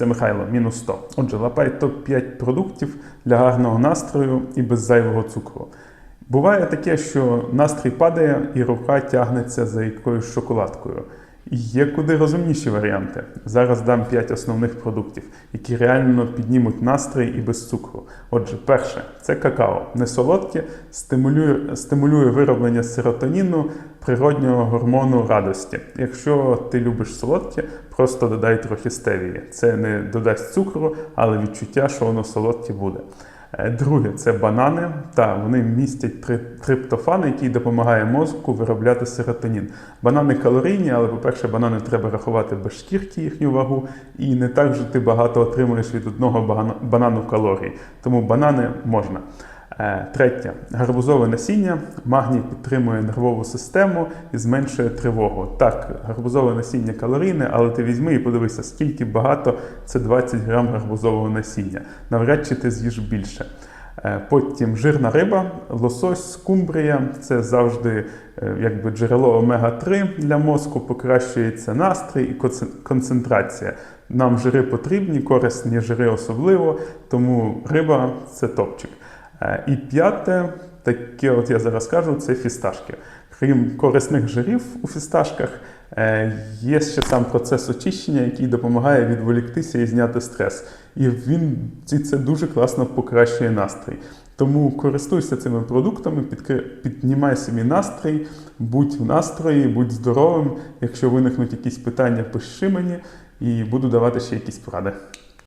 це Михайло, мінус 100. Отже, лапай топ-5 продуктів для гарного настрою і без зайвого цукру. Буває таке, що настрій падає і рука тягнеться за якоюсь шоколадкою. Є куди розумніші варіанти. Зараз дам 5 основних продуктів, які реально піднімуть настрій і без цукру. Отже, перше це какао. Не солодке, стимулює, стимулює вироблення серотоніну, природнього гормону радості. Якщо ти любиш солодке, просто додай трохи стевії. Це не додасть цукру, але відчуття, що воно солодке буде. Е, Друге це банани. Та вони містять три- триптофан, який допомагає мозку виробляти серотонін. Банани калорійні, але, по-перше, банани треба рахувати без шкірки їхню вагу, і не так же ти багато отримуєш від одного банану калорій. Тому банани можна. Е, Третє гарбузове насіння. Магній підтримує нервову систему і зменшує тривогу. Так, гарбузове насіння калорійне, але ти візьми і подивися, скільки багато це 20 грам гарбузового насіння. Навряд чи ти з'їш більше. Е, Потім жирна риба, лосось, скумбрія це завжди е, якби джерело омега-3 для мозку, покращується настрій і концентрація. Нам жири потрібні, корисні жири особливо, тому риба це топчик. Е, І п'яте, таке, от я зараз кажу, це фісташки. Крім корисних жирів у фісташках, е, є ще сам процес очищення, який допомагає відволіктися і зняти стрес. І він і це дуже класно покращує настрій. Тому користуйся цими продуктами, піднімай собі настрій, будь в настрої, будь здоровим. Якщо виникнуть якісь питання, пиши мені і буду давати ще якісь поради.